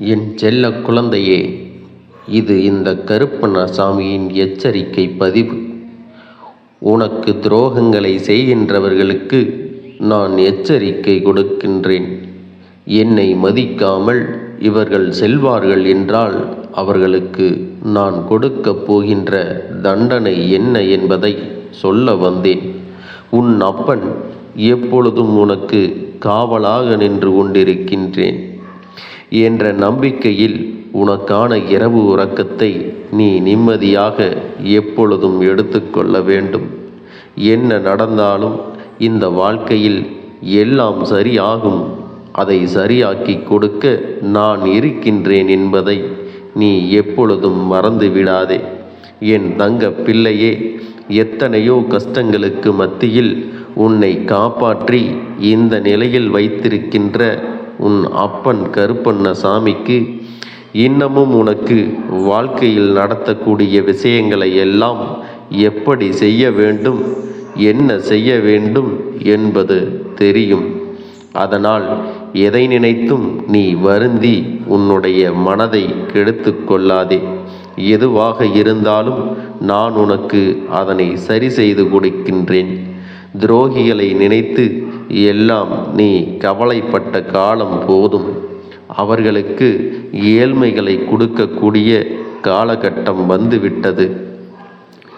என் செல்ல குழந்தையே இது இந்த கருப்பண்ணசாமியின் எச்சரிக்கை பதிவு. உனக்கு துரோகங்களை செய்கின்றவர்களுக்கு நான் எச்சரிக்கை கொடுக்கின்றேன். என்னை மதிக்காமல் இவர்கள் செல்வார்கள் என்றால் அவர்களுக்கு நான் கொடுக்கப் போகின்ற தண்டனை என்ன என்பதை சொல்ல வந்தேன். உன் அப்பன் எப்பொழுதும் உனக்கு காவலாக நின்று கொண்டிருக்கின்றேன். என்ற நம்பிக்கையில் உனக்கான இரவு உறக்கத்தை நீ நிம்மதியாக எப்பொழுதும் எடுத்துக்கொள்ள வேண்டும். என்ன நடந்தாலும் இந்த வாழ்க்கையில் எல்லாம் சரியாகும். அதை சரியாக்கி கொடுக்க நான் இருக்கின்றேன் என்பதை நீ எப்பொழுதும் மறந்து விடாதே என் தங்க பிள்ளையே எத்தனையோ கஷ்டங்களுக்கு மத்தியில் உன்னை காப்பாற்றி இந்த நிலையில் வைத்திருக்கின்ற உன் அப்பன் கருப்பண்ண சாமிக்கு இன்னமும் உனக்கு வாழ்க்கையில் நடத்தக்கூடிய விஷயங்களை எல்லாம் எப்படி செய்ய வேண்டும் என்ன செய்ய வேண்டும் என்பது தெரியும். அதனால் எதை நினைத்தும் நீ வருந்தி உன்னுடைய மனதை கெடுத்து கொள்ளாதே. எதுவாக இருந்தாலும் நான் உனக்கு அதனை சரி செய்து கொடுக்கின்றேன். துரோகிகளை நினைத்து எல்லாம் நீ கவலைப்பட்ட காலம் போதும். அவர்களுக்கு ஏழ்மைகளை கொடுக்கக்கூடிய காலகட்டம் வந்துவிட்டது.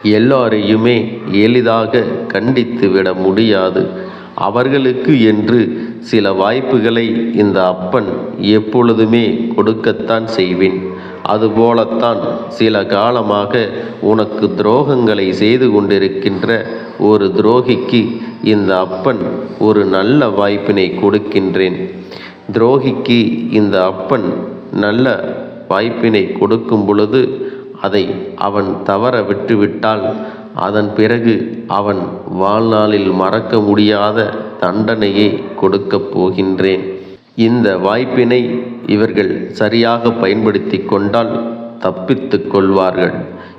எல்லாரையுமே எளிதாக கண்டித்து விட முடியாது. அவர்களுக்கு என்று சில வாய்ப்புகளை இந்த அப்பன் எப்பொழுதுமே கொடுக்கத்தான் செய்வேன். அதுபோலத்தான் சில காலமாக உனக்கு துரோகங்களை செய்து கொண்டிருக்கின்ற ஒரு துரோகிக்கு இந்த அப்பன் ஒரு நல்ல வாய்ப்பினை கொடுக்கின்றேன். துரோகிக்கு இந்த அப்பன் நல்ல வாய்ப்பினை கொடுக்கும் பொழுது அதை அவன் தவற விட்டுவிட்டால் அதன் பிறகு அவன் வாழ்நாளில் மறக்க முடியாத தண்டனையை கொடுக்கப் போகின்றேன். இந்த வாய்ப்பினை இவர்கள் சரியாக பயன்படுத்தி கொண்டால் தப்பித்து கொள்வார்கள்.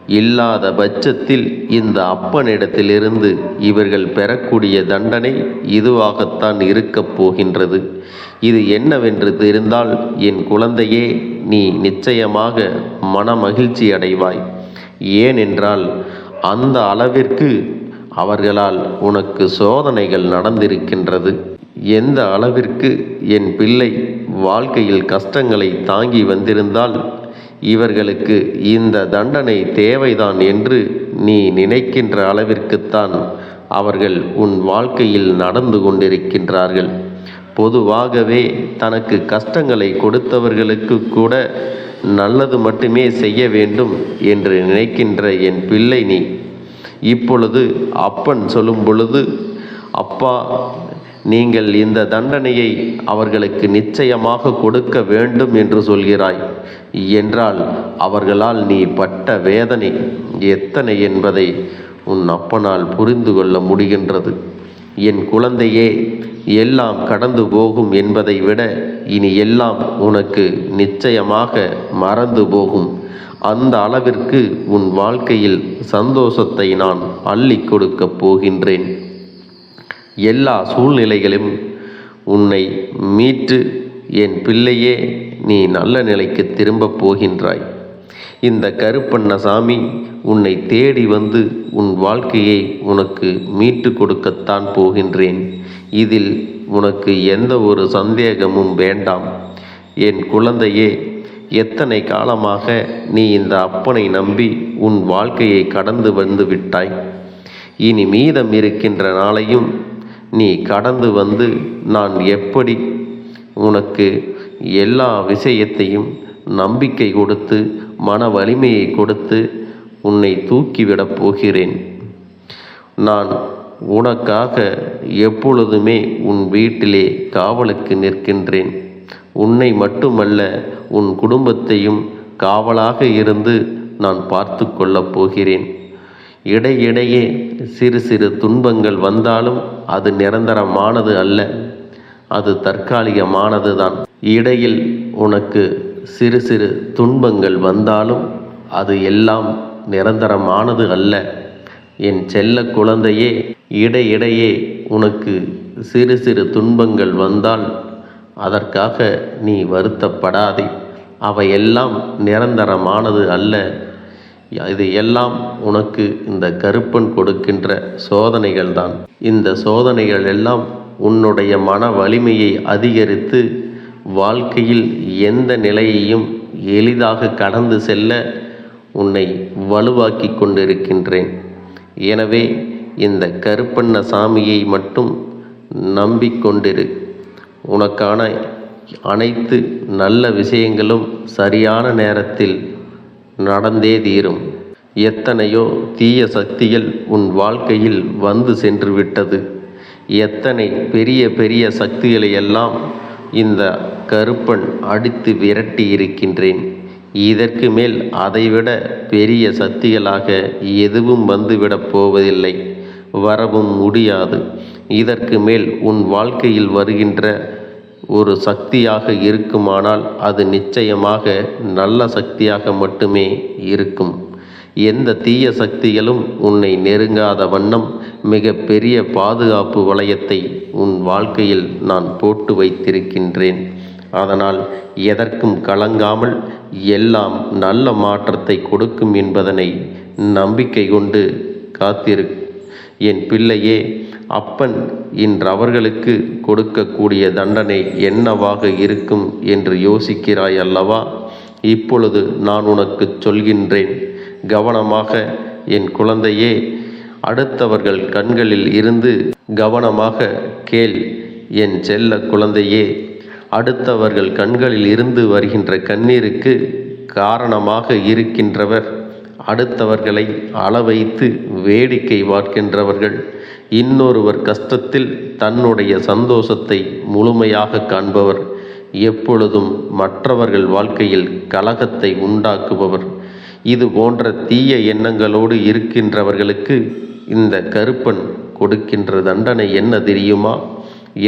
இல்லாத பட்சத்தில் இந்த அப்பனிடத்திலிருந்து இவர்கள் பெறக்கூடிய தண்டனை இதுவாகத்தான் இருக்கப் போகின்றது. இது என்னவென்று தெரிந்தால் என் குழந்தையே நீ நிச்சயமாக மன மகிழ்ச்சி அடைவாய். ஏனென்றால் அந்த அளவிற்கு அவர்களால் உனக்கு சோதனைகள் நடந்திருக்கின்றது. எந்த அளவிற்கு என் பிள்ளை வாழ்க்கையில் கஷ்டங்களை தாங்கி வந்திருந்தால் இவர்களுக்கு இந்த தண்டனை தேவைதான் என்று நீ நினைக்கின்ற அளவிற்குத்தான் அவர்கள் உன் வாழ்க்கையில் நடந்து கொண்டிருக்கின்றார்கள். பொதுவாகவே தனக்கு கஷ்டங்களை கொடுத்தவர்களுக்கு கூட நல்லது மட்டுமே செய்ய வேண்டும் என்று நினைக்கின்ற என் பிள்ளை நீ. இப்பொழுது அப்பன் சொல்லும் பொழுது அப்பா நீங்கள் இந்த தண்டனையை அவர்களுக்கு நிச்சயமாக கொடுக்க வேண்டும் என்று சொல்கிறாய். என்றால் அவர்களால் நீ பட்ட வேதனை எத்தனை என்பதை உன் அப்பனால் புரிந்து கொள்ள முடிகின்றது. என் குழந்தையே எல்லாம் கடந்து போகும் என்பதை விட இனி எல்லாம் உனக்கு நிச்சயமாக மறந்து போகும். அந்த அளவிற்கு உன் வாழ்க்கையில் சந்தோஷத்தை நான் அள்ளி கொடுக்கப் போகின்றேன். எல்லா சூழ்நிலைகளும் உன்னை மீட்டு என் பிள்ளையே நீ நல்ல நிலைக்கு திரும்பப் போகின்றாய். இந்த கருப்பண்ணசாமி உன்னை தேடி வந்து உன் வாழ்க்கையை உனக்கு மீட்டு கொடுக்கத்தான் போகின்றேன். இதில் உனக்கு எந்த ஒரு சந்தேகமும் வேண்டாம். என் குழந்தையே எத்தனை காலமாக நீ இந்த அப்பனை நம்பி உன் வாழ்க்கையை கடந்து வந்து விட்டாய்? இனி மீதம் இருக்கின்ற நாளையும் நீ கடந்து வந்து நான் எப்படி உனக்கு எல்லா விஷயத்தையும் நம்பிக்கை கொடுத்து மன வலிமையை கொடுத்து உன்னை தூக்கிவிடப் போகிறேன். நான் உனக்காக எப்பொழுதுமே உன் வீட்டிலே காவலுக்கு நிற்கின்றேன். உன்னை மட்டுமல்ல உன் குடும்பத்தையும் காவலாக இருந்து நான் பார்த்து கொள்ளப் போகிறேன். இடையிடையே சிறு சிறு துன்பங்கள் வந்தாலும் அது நிரந்தரமானது அல்ல. அது தற்காலிகமானது தான் இடையில் உனக்கு சிறு சிறு துன்பங்கள் வந்தாலும் அது எல்லாம் நிரந்தரமானது அல்ல. என் செல்ல குழந்தையே இடையிடையே உனக்கு சிறு சிறு துன்பங்கள் வந்தால் அதற்காக நீ வருத்தப்படாதே. அவையெல்லாம் நிரந்தரமானது அல்ல. இது எல்லாம் உனக்கு இந்த கருப்பன் கொடுக்கின்ற சோதனைகள் தான் இந்த சோதனைகள் எல்லாம் உன்னுடைய மன வலிமையை அதிகரித்து வாழ்க்கையில் எந்த நிலையையும் எளிதாக கடந்து செல்ல உன்னை வலுவாக்கி கொண்டிருக்கின்றேன். எனவே இந்த கருப்பண்ண சாமியை மட்டும் நம்பிக்கொண்டிரு. உனக்கான அனைத்து நல்ல விஷயங்களும் சரியான நேரத்தில் நடந்தே தீரும். எத்தனையோ தீய சக்திகள் உன் வாழ்க்கையில் வந்து சென்று விட்டது எத்தனை பெரிய பெரிய சக்திகளை எல்லாம் இந்த கருப்பன் அடித்து விரட்டி இருக்கின்றேன். இதற்கு மேல் அதைவிட பெரிய சக்திகளாக எதுவும் வந்துவிடப் போவதில்லை. வரவும் முடியாது. இதற்கு மேல் உன் வாழ்க்கையில் வருகின்ற ஒரு சக்தியாக இருக்குமானால் அது நிச்சயமாக நல்ல சக்தியாக மட்டுமே இருக்கும். எந்த தீய சக்திகளும் உன்னை நெருங்காத வண்ணம் மிக பெரிய பாதுகாப்பு வளையத்தை உன் வாழ்க்கையில் நான் போட்டு வைத்திருக்கின்றேன். அதனால் எதற்கும் கலங்காமல் எல்லாம் நல்ல மாற்றத்தை கொடுக்கும் என்பதனை நம்பிக்கை கொண்டு காத்திரு. என் பிள்ளையே அப்பன் இன்று அவர்களுக்கு கொடுக்கக்கூடிய தண்டனை என்னவாக இருக்கும் என்று யோசிக்கிறாய் அல்லவா இப்பொழுது நான் உனக்கு சொல்கின்றேன். கவனமாக என் குழந்தையே அடுத்தவர்கள் கண்களில் இருந்து கவனமாக கேள் என் செல்ல குழந்தையே. அடுத்தவர்கள் கண்களில் இருந்து வருகின்ற கண்ணீருக்கு காரணமாக இருக்கின்றவர் அடுத்தவர்களை அளவைத்து வேடிக்கை பார்க்கின்றவர்கள். இன்னொருவர் கஷ்டத்தில் தன்னுடைய சந்தோஷத்தை முழுமையாக காண்பவர். எப்பொழுதும் மற்றவர்கள் வாழ்க்கையில் கலகத்தை உண்டாக்குபவர். இது போன்ற தீய எண்ணங்களோடு இருக்கின்றவர்களுக்கு இந்த கருப்பன் கொடுக்கின்ற தண்டனை என்ன தெரியுமா?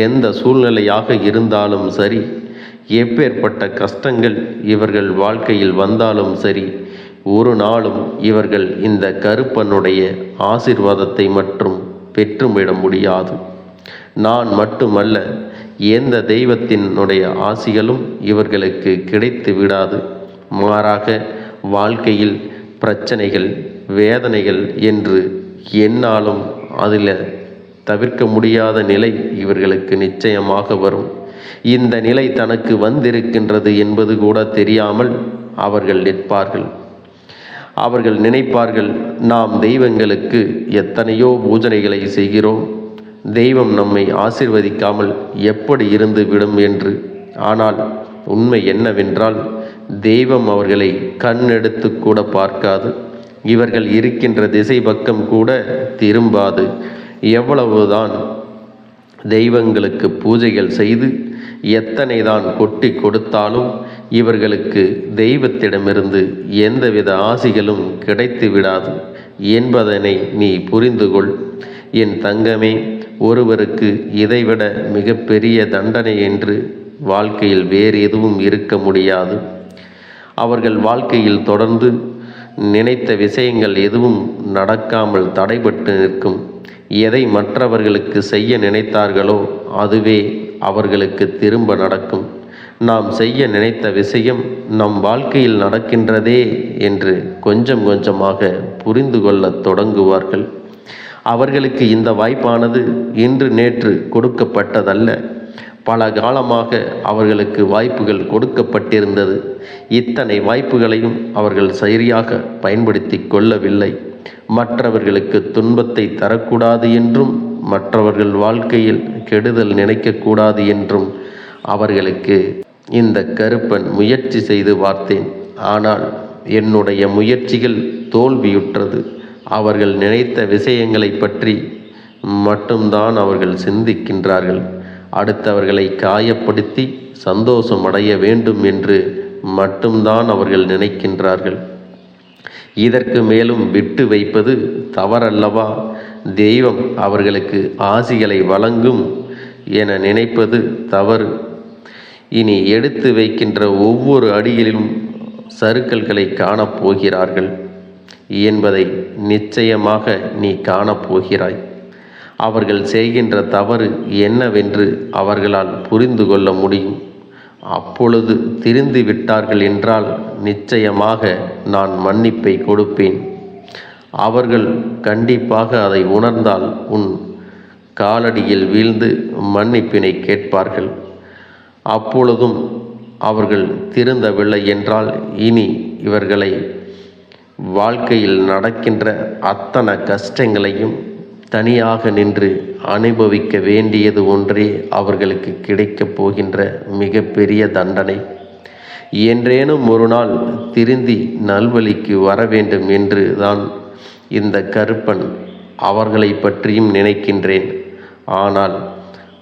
எந்த சூழ்நிலையாக இருந்தாலும் சரி எப்பேற்பட்ட கஷ்டங்கள் இவர்கள் வாழ்க்கையில் வந்தாலும் சரி ஒரு நாளும் இவர்கள் இந்த கருப்பனுடைய ஆசிர்வாதத்தை மட்டும் பெற்றுவிட முடியாது. நான் மட்டுமல்ல எந்த தெய்வத்தினுடைய ஆசிகளும் இவர்களுக்கு கிடைத்து விடாது. மாறாக வாழ்க்கையில் பிரச்சனைகள் வேதனைகள் என்று என்னாலும் அதில் தவிர்க்க முடியாத நிலை இவர்களுக்கு நிச்சயமாக வரும். இந்த நிலை தனக்கு வந்திருக்கின்றது என்பது கூட தெரியாமல் அவர்கள் நிற்பார்கள். அவர்கள் நினைப்பார்கள் நாம் தெய்வங்களுக்கு எத்தனையோ பூஜனைகளை செய்கிறோம். தெய்வம் நம்மை ஆசிர்வதிக்காமல் எப்படி இருந்து விடும் என்று. ஆனால் உண்மை என்னவென்றால் தெய்வம் அவர்களை கண்ணெடுத்து கூட பார்க்காது. இவர்கள் இருக்கின்ற திசை பக்கம் கூட திரும்பாது. எவ்வளவுதான் தெய்வங்களுக்கு பூஜைகள் செய்து எத்தனை தான் கொட்டி கொடுத்தாலும் இவர்களுக்கு தெய்வத்திடமிருந்து எந்தவித ஆசிகளும் கிடைத்து விடாது என்பதனை நீ புரிந்து கொள். என் தங்கமே ஒருவருக்கு இதைவிட மிகப்பெரிய தண்டனை என்று வாழ்க்கையில் வேறு எதுவும் இருக்க முடியாது. அவர்கள் வாழ்க்கையில் தொடர்ந்து நினைத்த விஷயங்கள் எதுவும் நடக்காமல் தடைபட்டு நிற்கும். எதை மற்றவர்களுக்கு செய்ய நினைத்தார்களோ அதுவே அவர்களுக்கு திரும்ப நடக்கும். நாம் செய்ய நினைத்த விஷயம் நம் வாழ்க்கையில் நடக்கின்றதே என்று கொஞ்சம் கொஞ்சமாக புரிந்து கொள்ளத் தொடங்குவார்கள். அவர்களுக்கு இந்த வாய்ப்பானது இன்று நேற்று கொடுக்கப்பட்டதல்ல. பல காலமாக அவர்களுக்கு வாய்ப்புகள் கொடுக்கப்பட்டிருந்தது. இத்தனை வாய்ப்புகளையும் அவர்கள் சரியாக பயன்படுத்தி கொள்ளவில்லை. மற்றவர்களுக்கு துன்பத்தை தரக்கூடாது என்றும் மற்றவர்கள் வாழ்க்கையில் கெடுதல் நினைக்கக்கூடாது என்றும் அவர்களுக்கு இந்த கருப்பன் முயற்சி செய்து பார்த்தேன். ஆனால் என்னுடைய முயற்சிகள் தோல்வியுற்றது. அவர்கள் நினைத்த விஷயங்களை பற்றி மட்டும்தான் அவர்கள் சிந்திக்கின்றார்கள். அடுத்தவர்களை காயப்படுத்தி சந்தோஷம் அடைய வேண்டும் என்று மட்டும்தான் அவர்கள் நினைக்கின்றார்கள். இதற்கு மேலும் விட்டு வைப்பது தவறல்லவா? தெய்வம் அவர்களுக்கு ஆசிகளை வழங்கும் என நினைப்பது தவறு. இனி எடுத்து வைக்கின்ற ஒவ்வொரு அடியிலும் சருக்கல்களை காணப்போகிறார்கள். என்பதை நிச்சயமாக நீ காணப்போகிறாய். அவர்கள் செய்கின்ற தவறு என்னவென்று அவர்களால் புரிந்து கொள்ள முடியும். அப்பொழுது திரிந்து விட்டார்கள் என்றால் நிச்சயமாக நான் மன்னிப்பை கொடுப்பேன். அவர்கள் கண்டிப்பாக அதை உணர்ந்தால் உன் காலடியில் வீழ்ந்து மன்னிப்பினை கேட்பார்கள். அப்பொழுதும் அவர்கள் திருந்தவில்லை என்றால் இனி இவர்களை வாழ்க்கையில் நடக்கின்ற அத்தனை கஷ்டங்களையும் தனியாக நின்று அனுபவிக்க வேண்டியது ஒன்றே அவர்களுக்கு கிடைக்கப் போகின்ற மிகப்பெரிய தண்டனை. என்றேனும் ஒரு நாள் திருந்தி நல்வழிக்கு வர வேண்டும் என்று தான் இந்த கருப்பன் அவர்களை பற்றியும் நினைக்கின்றேன். ஆனால்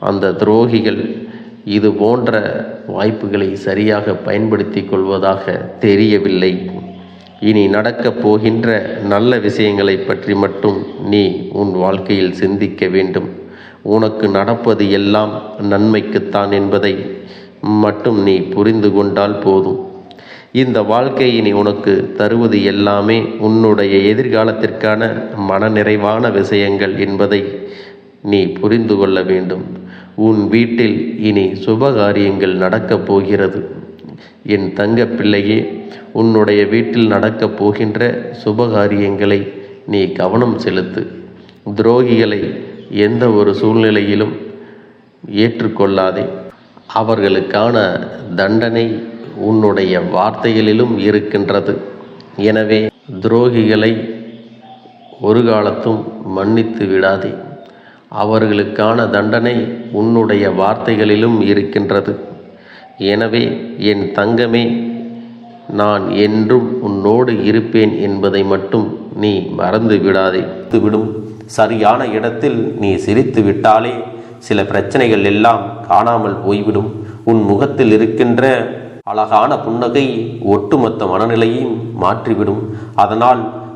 அந்த துரோகிகள் இது போன்ற வாய்ப்புகளை சரியாக பயன்படுத்தி கொள்வதாக தெரியவில்லை. இனி நடக்கப் போகின்ற நல்ல விஷயங்களை பற்றி மட்டும் நீ உன் வாழ்க்கையில் சிந்திக்க வேண்டும். உனக்கு நடப்பது எல்லாம் நன்மைக்குத்தான் என்பதை மட்டும் நீ புரிந்து கொண்டால் போதும். இந்த வாழ்க்கை இனி உனக்கு தருவது எல்லாமே உன்னுடைய எதிர்காலத்திற்கான மனநிறைவான விஷயங்கள் என்பதை நீ புரிந்து கொள்ள வேண்டும். உன் வீட்டில் இனி சுபகாரியங்கள் நடக்கப் போகிறது. என் தங்க பிள்ளையே உன்னுடைய வீட்டில் நடக்கப் போகின்ற சுபகாரியங்களை நீ கவனம் செலுத்து. துரோகிகளை எந்த ஒரு சூழ்நிலையிலும் ஏற்றுக்கொள்ளாதே. அவர்களுக்கான தண்டனை உன்னுடைய வார்த்தைகளிலும் இருக்கின்றது. எனவே துரோகிகளை ஒரு காலத்தும் மன்னித்து விடாதே. அவர்களுக்கான தண்டனை உன்னுடைய வார்த்தைகளிலும் இருக்கின்றது. எனவே என் தங்கமே நான் என்றும் உன்னோடு இருப்பேன் என்பதை மட்டும் நீ மறந்து விடாதே. விடும் சரியான இடத்தில் நீ சிரித்து விட்டாலே சில பிரச்சனைகள் எல்லாம் காணாமல் போய்விடும். உன் முகத்தில் இருக்கின்ற அழகான புன்னகை ஒட்டுமொத்த மனநிலையையும் மாற்றிவிடும். அதனால்